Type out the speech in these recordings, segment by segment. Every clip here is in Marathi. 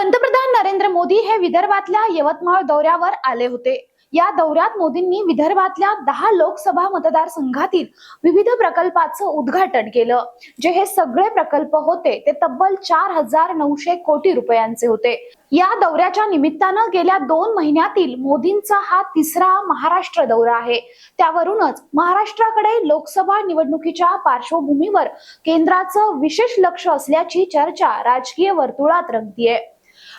पंतप्रधान नरेंद्र मोदी हे विदर्भातल्या यवतमाळ दौऱ्यावर आले होते. या दौऱ्यात मोदींनी विदर्भातल्या दहा लोकसभा मतदारसंघातील विविध प्रकल्पाचं उद्घाटन केलं. जे हे सगळे प्रकल्प होते ते तब्बल चार हजार नऊशे कोटी रुपयांचे होते. या दौऱ्याच्या निमित्तानं गेल्या दोन महिन्यातील मोदींचा हा तिसरा महाराष्ट्र दौरा आहे. त्यावरूनच महाराष्ट्राकडे लोकसभा निवडणुकीच्या पार्श्वभूमीवर केंद्राचं विशेष लक्ष असल्याची चर्चा राजकीय वर्तुळात रंगतीये.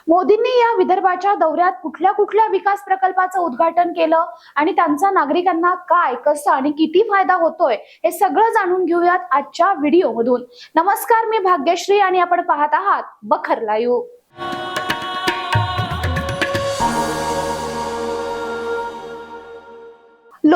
मोदींनी या विदर्भाच्या दौऱ्यात कुठल्या कुठल्या विकास प्रकल्पाचं उद्घाटन केलं आणि त्यांचा नागरिकांना काय कसं आणि किती फायदा होतोय हे सगळं जाणून घेऊयात आजच्या व्हिडिओ मधून नमस्कार मी भाग्यश्री आणि आपण पाहत आहात बखर लाईव्ह.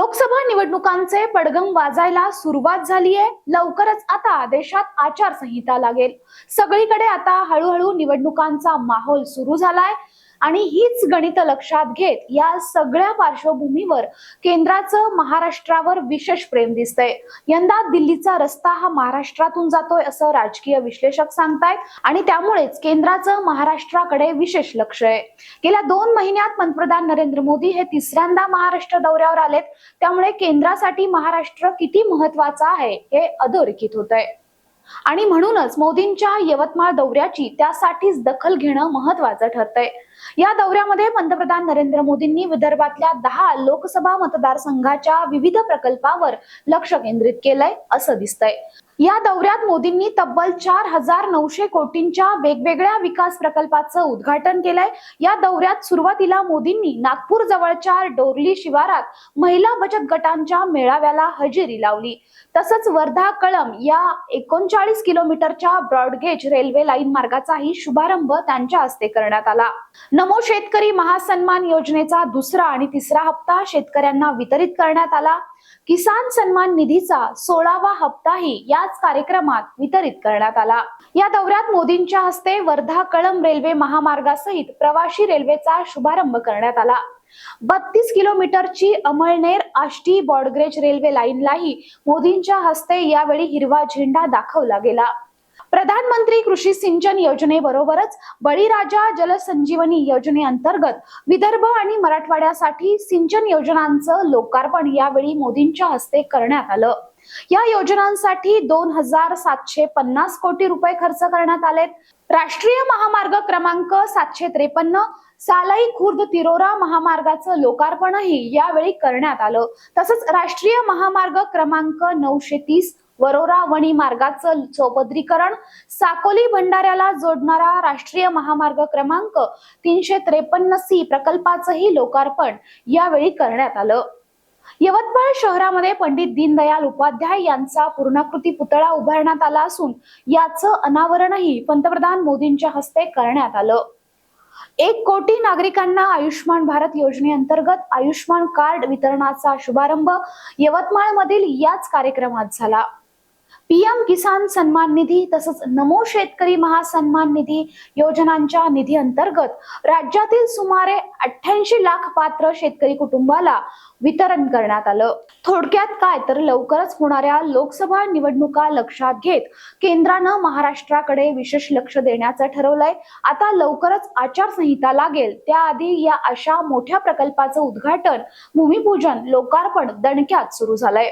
लोकसभा निवडणुकांचे पडगम वाजायला सुरुवात झालीये. लवकरच आता देशात आचारसंहिता लागेल. सगळीकडे आता हळूहळू निवडणुकांचा माहोल सुरू झालाय. आणि हीच गणित लक्षात घेत या सगळ्या पार्श्वभूमीवर केंद्राचं महाराष्ट्रावर विशेष प्रेम दिसतंय. यंदा दिल्लीचा रस्ता हा महाराष्ट्रातून जातोय असं राजकीय विश्लेषक सांगतायत आणि त्यामुळेच केंद्राचं महाराष्ट्राकडे विशेष लक्ष आहे. गेल्या दोन महिन्यात पंतप्रधान नरेंद्र मोदी हे तिसऱ्यांदा महाराष्ट्र दौऱ्यावर आलेत. त्यामुळे केंद्रासाठी महाराष्ट्र किती महत्त्वाचा आहे हे अधोरेखित होत आहे आणि म्हणूनच मोदींच्या यवतमाळ दौऱ्याची त्यासाठीच दखल घेणं महत्वाचं ठरतंय. या दौऱ्यामध्ये पंतप्रधान नरेंद्र मोदींनी विदर्भातल्या दहा लोकसभा मतदारसंघाच्या विविध प्रकल्पावर लक्ष केंद्रित केलंय असं दिसतंय. या दौऱ्यात मोदींनी तब्बल चार हजार नऊशे कोटींच्या वेगवेगळ्या विकास प्रकल्पाचं उद्घाटन केलंय. या दौऱ्यात सुरुवातीला मोदींनी नागपूर जवळच्या डोरली शिवारात महिला बचत गटांच्या मेळाव्याला हजेरी लावली. तसंच वर्धा कळम या एकोणचाळीस किलोमीटरच्या ब्रॉडगेज रेल्वे लाईन मार्गाचाही शुभारंभ त्यांच्या हस्ते करण्यात आला. नमो शेतकरी महासन्मान योजनेचा दुसरा आणि तिसरा हप्ता शेतकऱ्यांना वितरित करण्यात आला. किसान सन्मान निधीचा सोळावा हप्ताही याच कार्यक्रमात वितरित करण्यात आला. या दौऱ्यात मोदींच्या हस्ते वर्धा कळम रेल्वे महामार्गासहित प्रवाशी रेल्वेचा शुभारंभ करण्यात आला. बत्तीस किलोमीटरची Amalner Ashti broad gauge railway लाईनलाही मोदींच्या हस्ते यावेळी हिरवा झेंडा दाखवला गेला. प्रधानमंत्री कृषी सिंचन योजनेबरोबरच बळीराजा जलसंजीवनी योजनेअंतर्गत विदर्भ आणि मराठवाड्यासाठी सिंचन योजनांचं लोकार्पण यावेळी मोदींच्या हस्ते करण्यात आलं. या योजनांसाठी दोन हजार सातशे पन्नास कोटी रुपये खर्च करण्यात आलेत. राष्ट्रीय महामार्ग क्रमांक सातशे त्रेपन्न सालाई खुर्द तिरोरा महामार्गाचं लोकार्पणही यावेळी करण्यात आलं. तसंच राष्ट्रीय महामार्ग क्रमांक नऊशे तीस वरोरा वणी मार्गाचं चौपदरीकरण साकोली भंडाऱ्याला जोडणारा राष्ट्रीय महामार्ग क्रमांक तीनशे त्रेपन्न सी प्रकल्पाचंही लोकार्पण यावेळी करण्यात आलं. यवतमाळ शहरामध्ये पंडित दीनदयाल उपाध्याय यांचा पूर्णाकृती पुतळा उभारण्यात आला असून याचं अनावरणही पंतप्रधान मोदींच्या हस्ते करण्यात आलं. एक कोटी नागरिकांना आयुष्यमान भारत योजनेअंतर्गत आयुष्यमान कार्ड वितरणाचा शुभारंभ यवतमाळमधील याच कार्यक्रमात झाला. पीएम किसान सन्मान निधी तसंच नमो शेतकरी महासन्मान निधी योजनांच्या निधी अंतर्गत राज्यातील सुमारे अठ्ठ्याऐंशी लाख पात्र शेतकरी कुटुंबाला वितरण करण्यात आलं. थोडक्यात काय तर लवकरच होणाऱ्या लोकसभा निवडणुका लक्षात घेत केंद्रानं महाराष्ट्राकडे विशेष लक्ष देण्याचं ठरवलंय. आता लवकरच आचारसंहिता लागेल. त्याआधी या अशा मोठ्या प्रकल्पाचं उद्घाटन भूमिपूजन लोकार्पण दणक्यात सुरू झालंय.